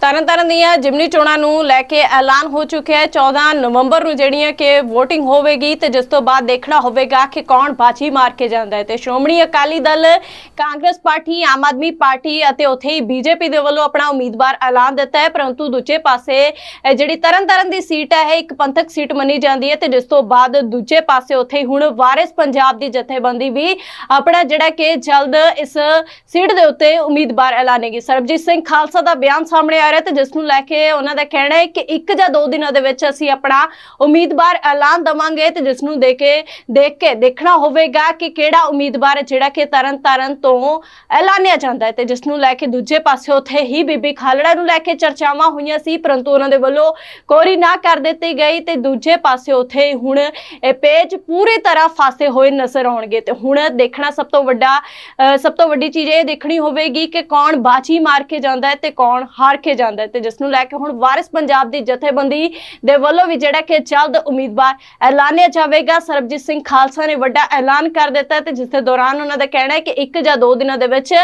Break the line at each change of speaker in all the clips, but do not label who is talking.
ਤਰਨਤਾਰਨ ਦੀਆਂ ਜਿਮਨੀ ਚੋਣਾਂ ਨੂੰ ਲੈ ਕੇ ਐਲਾਨ ਹੋ ਚੁੱਕਿਆ ਹੈ। 14 ਨਵੰਬਰ ਨੂੰ ਜਿਹੜੀਆਂ ਕਿ VOTING ਹੋਵੇਗੀ ਤੇ ਜਿਸ ਤੋਂ ਬਾਅਦ ਦੇਖਣਾ ਹੋਵੇਗਾ ਕਿ ਕੌਣ ਬਾਜੀ ਮਾਰ ਕੇ ਜਾਂਦਾ ਹੈ। ਤੇ ਸ਼੍ਰੋਮਣੀ ਅਕਾਲੀ ਦਲ, ਕਾਂਗਰਸ ਪਾਰਟੀ, ਆਮ ਆਦਮੀ ਪਾਰਟੀ ਅਤੇ ਉੱਥੇ ਹੀ ਬੀਜੇਪੀ ਦੇ ਵੱਲੋਂ ਆਪਣਾ ਉਮੀਦਵਾਰ ਐਲਾਨ ਦਿੱਤਾ ਹੈ। ਪਰੰਤੂ ਦੂਜੇ ਪਾਸੇ ਇਹ ਜਿਹੜੀ ਤਰਨਤਾਰਨ ਦੀ ਸੀਟ ਹੈ, ਇਹ ਇੱਕ ਪੰਥਕ ਸੀਟ ਮੰਨੀ ਜਾਂਦੀ ਹੈ ਤੇ ਜਿਸ ਤੋਂ ਬਾਅਦ ਦੂਜੇ ਪਾਸੇ ਉੱਥੇ ਹੀ ਹੁਣ ਵਾਰਿਸ ਪੰਜਾਬ ਦੀ ਜਥੇਬੰਦੀ ਵੀ ਆਪਣਾ ਜਿਹੜਾ ਕਿ ਜਲਦ ਇਸ ਸੀਟ ਦੇ ਉੱਤੇ ਉਮੀਦਵਾਰ ਐਲਾਨੇਗੀ। ਸਰਬਜੀਤ ਸਿੰਘ ਖਾਲਸਾ ਦਾ ਬਿਆਨ ਸਾਹਮਣੇ ਆ ਰਿਹਾ ਤੇ ਜਿਸ ਨੂੰ ਲੈ ਕੇ ਉਹਨਾਂ ਦਾ ਕਹਿਣਾ ਹੈ ਕਿ ਇੱਕ ਜਾਂ ਦੋ ਦਿਨਾਂ ਦੇ ਵਿੱਚ ਅਸੀਂ ਆਪਣਾ ਉਮੀਦਵਾਰ ਐਲਾਨ ਦਵਾਂਗੇ ਤੇ ਜਿਸ ਨੂੰ ਦੇ ਕੇ ਦੇਖ ਕੇ ਦੇਖਣਾ ਹੋਵੇਗਾ ਕਿ ਕਿਹੜਾ ਉਮੀਦਵਾਰ ਜਿਹੜਾ ਕਿ ਤਰਨ ਤਾਰਨ ਤੋਂ ਐਲਾਨਿਆ ਜਾਂਦਾ ਹੈ ਤੇ ਜਿਸ ਨੂੰ ਲੈ ਕੇ ਦੂਜੇ ਪਾਸੇ ਉੱਥੇ ਹੀ ਬੀਬੀ ਖਾਲੜਾ ਨੂੰ ਲੈ ਕੇ ਚਰਚਾਵਾਂ ਹੋਈਆਂ ਸੀ ਪਰੰਤੂ ਉਹਨਾਂ ਦੇ ਵੱਲੋਂ ਕੋਰੀ ਨਾ ਕਰ ਦਿੱਤੀ ਗਈ ਤੇ ਦੂਜੇ ਪਾਸੇ ਉੱਥੇ ਹੁਣ ਇਹ ਪੇਜ ਪੂਰੀ ਤਰ੍ਹਾਂ ਫਾਸੇ ਹੋਏ ਨਜ਼ਰ ਆਉਣਗੇ ਤੇ ਹੁਣ ਦੇਖਣਾ ਸਭ ਤੋਂ ਵੱਡਾ ਅ, ਸਭ ਤੋਂ ਵੱਡੀ ਚੀਜ਼ ਇਹ ਦੇਖਣੀ ਹੋਵੇਗੀ ਕਿ ਕੌਣ ਬਾਜੀ ਮਾਰ ਕੇ ਜਾਂਦਾ ਹੈ ਤੇ ਕੌਣ ਹਾਰ ਕੇ ਜਾਂਦਾ ਹੈ ਤੇ ਜਿਸ ਨੂੰ ਲੈ ਕੇ ਹੁਣ ਵਾਰਿਸ ਪੰਜਾਬ ਦੀ ਜਥੇਬੰਦੀ ਦੇ ਵੱਲੋਂ ਵੀ ਜਿਹੜਾ ਕਿ ਜਲਦ ਉਮੀਦਵਾਰ ਐਲਾਨਿਆ ਜਾਵੇਗਾ। ਸਰਬਜੀਤ ਸਿੰਘ ਖਾਲਸਾ ਨੇ ਵੱਡਾ ਐਲਾਨ ਕਰ ਦਿੱਤਾ ਤੇ ਜਿਸ ਦੇ ਦੌਰਾਨ ਉਹਨਾਂ ਦਾ ਕਹਿਣਾ ਹੈ ਕਿ ਇੱਕ ਜਾਂ ਦੋ ਦਿਨਾਂ ਦੇ ਵਿੱਚ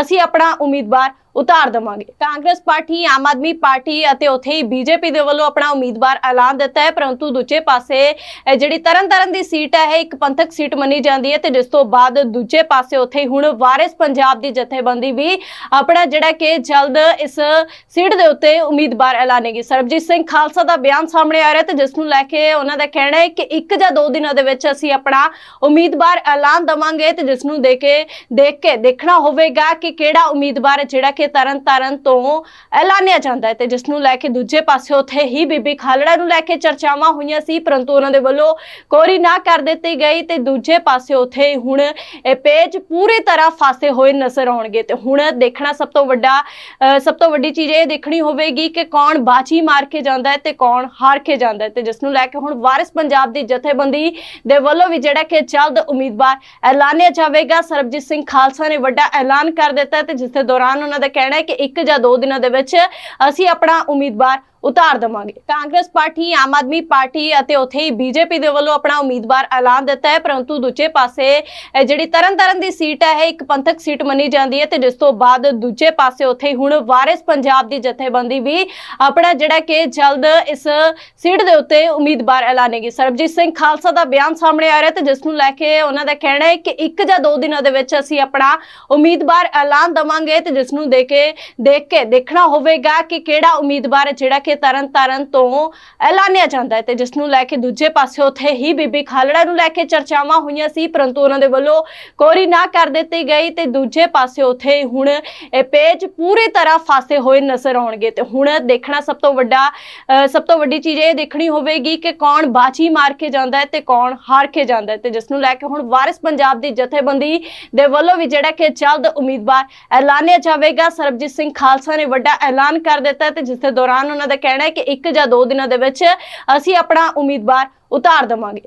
ਅਸੀਂ ਆਪਣਾ ਉਮੀਦਵਾਰ ਉਤਾਰ ਦਵਾਂਗੇ। ਕਾਂਗਰਸ ਪਾਰਟੀ, ਆਮ ਆਦਮੀ ਪਾਰਟੀ ਅਤੇ ਉੱਥੇ ਹੀ ਬੀਜੇਪੀ ਦੇ ਵੱਲੋਂ ਆਪਣਾ ਉਮੀਦਵਾਰ ਐਲਾਨ ਦਿੱਤਾ ਹੈ। ਪਰੰਤੂ ਦੂਜੇ ਪਾਸੇ, ਇਹ ਜਿਹੜੀ ਤਰਨਤਾਰਨ ਦੀ ਸੀਟ ਹੈ, ਇਹ ਇੱਕ ਪੰਥਕ ਸੀਟ ਮੰਨੀ ਜਾਂਦੀ ਹੈ ਤੇ ਜਿਸ ਤੋਂ ਬਾਅਦ ਦੂਜੇ ਪਾਸੇ ਉੱਥੇ ਹੁਣ ਵਾਰਿਸ ਪੰਜਾਬ ਦੀ ਜਥੇਬੰਦੀ ਵੀ ਆਪਣਾ ਜਿਹੜਾ ਕਿ ਜਲਦ ਇਸ ਸੀਟ ਦੇ ਉੱਤੇ ਉਮੀਦਵਾਰ ਐਲਾਨੇਗੀ। ਸਰਬਜੀਤ ਸਿੰਘ ਖਾਲਸਾ ਦਾ ਬਿਆਨ ਸਾਹਮਣੇ ਆ ਰਿਹਾ ਤੇ ਜਿਸ ਨੂੰ ਲੈ ਕੇ ਉਹਨਾਂ ਦਾ ਕਹਿਣਾ ਹੈ ਕਿ ਇੱਕ ਜਾਂ ਦੋ ਦਿਨਾਂ ਦੇ ਵਿੱਚ ਅਸੀਂ ਆਪਣਾ ਉਮੀਦਵਾਰ ਐਲਾਨ ਦਵਾਂਗੇ ਤੇ ਜਿਸ ਨੂੰ ਦੇ ਕੇ, ਦੇਖ ਕੇ ਦੇਖਣਾ ਹੋਵੇਗਾ ਕਿ ਕਿਹੜਾ ਉਮੀਦਵਾਰ ਜਿਹੜਾ ਕਿ ਤਰਨ ਤਾਰਨ ਤੋਂ ਐਲਾਨਿਆ ਜਾਂਦਾ ਹੈ ਤੇ ਜਿਸ ਨੂੰ ਲੈ ਕੇ ਦੂਜੇ ਪਾਸੇ ਉੱਥੇ ਹੀ ਬੀਬੀ ਖਾਲੜਾ ਨੂੰ ਲੈ ਕੇ ਚਰਚਾਵਾਂ ਹੋਈਆਂ ਸੀ, ਪਰੰਤੂ ਉਹਨਾਂ ਦੇ ਵੱਲੋਂ ਕੋਰੀ ਨਾ ਕਰ ਦਿੱਤੀ ਗਈ ਤੇ ਦੂਜੇ ਪਾਸੇ ਉੱਥੇ ਹੁਣ ਇਹ ਪੇਜ ਪੂਰੀ ਤਰ੍ਹਾਂ ਫਾਸੇ ਹੋਏ ਨਜ਼ਰ ਆਉਣਗੇ ਤੇ ਹੁਣ ਦੇਖਣਾ ਸਭ ਤੋਂ ਵੱਡਾ ਸਭ ਤੋਂ ਵੱਡੀ ਚੀਜ਼ ਇਹ ਦੇਖਣੀ ਹੋਵੇਗੀ ਕਿ ਕੌਣ ਬਾਜੀ ਮਾਰ ਕੇ ਜਾਂਦਾ ਹੈ ਤੇ ਕੌਣ ਹਾਰ ਕੇ ਜਾਂਦਾ ਹੈ ਤੇ ਜਿਸ ਨੂੰ ਲੈ ਕੇ ਹੁਣ ਵਾਰਿਸ ਪੰਜਾਬ ਦੀ ਜਥੇਬੰਦੀ ਦੇ ਵੱਲੋਂ ਵੀ ਜਿਹੜਾ ਕਿ ਜਲਦ ਉਮੀਦਵਾਰ ਐਲਾਨਿਆ ਜਾਵੇਗਾ। ਸਰਬਜੀਤ ਸਿੰਘ ਖਾਲਸਾ ਨੇ ਵੱਡਾ ਐਲਾਨ ਕਰ ਦਿੱਤਾ ਤੇ ਜਿਸ ਦੇ ਦੌਰਾਨ ਉਹਨਾਂ ਦਾ ਕਹਿਣਾ ਹੈ ਕਿ ਇੱਕ ਜਾਂ ਦੋ ਦਿਨਾਂ ਦੇ ਵਿੱਚ ਅਸੀਂ ਆਪਣਾ ਉਮੀਦਵਾਰ ਉਤਾਰ ਦਵਾਂਗੇ। ਕਾਂਗਰਸ ਪਾਰਟੀ, ਆਮ ਆਦਮੀ ਪਾਰਟੀ ਅਤੇ ਉੱਥੇ ਹੀ ਬੀਜੇਪੀ ਦੇ ਵੱਲੋਂ ਆਪਣਾ ਉਮੀਦਵਾਰ ਐਲਾਨ ਦਿੱਤਾ ਹੈ। ਪਰੰਤੂ ਦੂਜੇ ਪਾਸੇ ਜਿਹੜੀ ਤਰਨਤਾਰਨ ਦੀ ਸੀਟ ਹੈ ਇੱਕ ਪੰਥਕ ਸੀਟ ਮੰਨੀ ਜਾਂਦੀ ਹੈ ਤੇ ਜਿਸ ਤੋਂ ਬਾਅਦ ਦੂਜੇ ਪਾਸੇ ਉੱਥੇ ਹੁਣ ਵਾਰਿਸ ਪੰਜਾਬ ਦੀ ਜਥੇਬੰਦੀ ਵੀ ਆਪਣਾ ਜਿਹੜਾ ਕਿ ਜਲਦ ਇਸ ਸੀਟ ਦੇ ਉੱਤੇ ਉਮੀਦਵਾਰ ਐਲਾਨੇਗੀ। ਸਰਬਜੀਤ ਸਿੰਘ ਖਾਲਸਾ ਦਾ ਬਿਆਨ ਸਾਹਮਣੇ ਆ ਰਿਹਾ ਤੇ ਜਿਸ ਨੂੰ ਲੈ ਕੇ ਉਹਨਾਂ ਦਾ ਕਹਿਣਾ ਹੈ ਕਿ ਇੱਕ ਜਾਂ ਦੋ ਦਿਨਾਂ ਦੇ ਵਿੱਚ ਅਸੀਂ ਆਪਣਾ ਉਮੀਦਵਾਰ ਐਲਾਨ ਦਵਾਂਗੇ ਤੇ ਜਿਸ ਨੂੰ ਦੇ ਕੇ, ਦੇਖ ਕੇ ਦੇਖਣਾ ਹੋਵੇਗਾ ਕਿ ਕਿਹੜਾ ਉਮੀਦਵਾਰ ਜਿਹੜਾ ਕਿ ਤਰਨ ਤਾਰਨ ਤੋਂ ਐਲਾਨਿਆ ਜਾਂਦਾ ਹੈ ਤੇ ਜਿਸ ਨੂੰ ਲੈ ਕੇ ਦੂਜੇ ਪਾਸੇ ਉੱਥੇ ਹੀ ਬੀਬੀ ਖਾਲੜਾ ਨੂੰ ਲੈ ਕੇ ਚਰਚਾਵਾਂ ਹੋਈਆਂ ਸੀ, ਪਰੰਤੂ ਉਹਨਾਂ ਦੇ ਵੱਲੋਂ ਕੋਰੀ ਨਾ ਕਰ ਦਿੱਤੀ ਗਈ ਤੇ ਦੂਜੇ ਪਾਸੇ ਉੱਥੇ ਹੁਣ ਇਹ ਪੇਜ ਪੂਰੀ ਤਰ੍ਹਾਂ ਫਾਸੇ ਹੋਏ ਨਜ਼ਰ ਆਉਣਗੇ ਤੇ ਹੁਣ ਦੇਖਣਾ ਸਭ ਤੋਂ ਵੱਡਾ ਸਭ ਤੋਂ ਵੱਡੀ ਚੀਜ਼ ਇਹ ਦੇਖਣੀ ਹੋਵੇਗੀ ਕਿ ਕੌਣ ਬਾਜੀ ਮਾਰ ਕੇ ਜਾਂਦਾ ਹੈ ਤੇ ਕੌਣ ਹਾਰ ਕੇ ਜਾਂਦਾ ਹੈ ਤੇ ਜਿਸ ਨੂੰ ਲੈ ਕੇ ਹੁਣ ਵਾਰਿਸ ਪੰਜਾਬ ਦੀ ਜਥੇਬੰਦੀ ਦੇ ਵੱਲੋਂ ਵੀ ਜਿਹੜਾ ਕਿ ਜਲਦ ਉਮੀਦਵਾਰ ਐਲਾਨਿਆ ਜਾਵੇਗਾ। ਸਰਬਜੀਤ ਸਿੰਘ ਖਾਲਸਾ ਨੇ ਵੱਡਾ ਐਲਾਨ ਕਰ ਦਿੱਤਾ ਤੇ ਜਿਸ ਦੇ ਦੌਰਾਨ ਉਹਨਾਂ ਦਾ ਕਹਿਣਾ ਹੈ ਕਿ ਇੱਕ ਜਾਂ ਦੋ ਦਿਨਾਂ ਦੇ ਵਿੱਚ ਅਸੀਂ ਆਪਣਾ ਉਮੀਦਵਾਰ ਉਤਾਰ ਦਵਾਂਗੇ।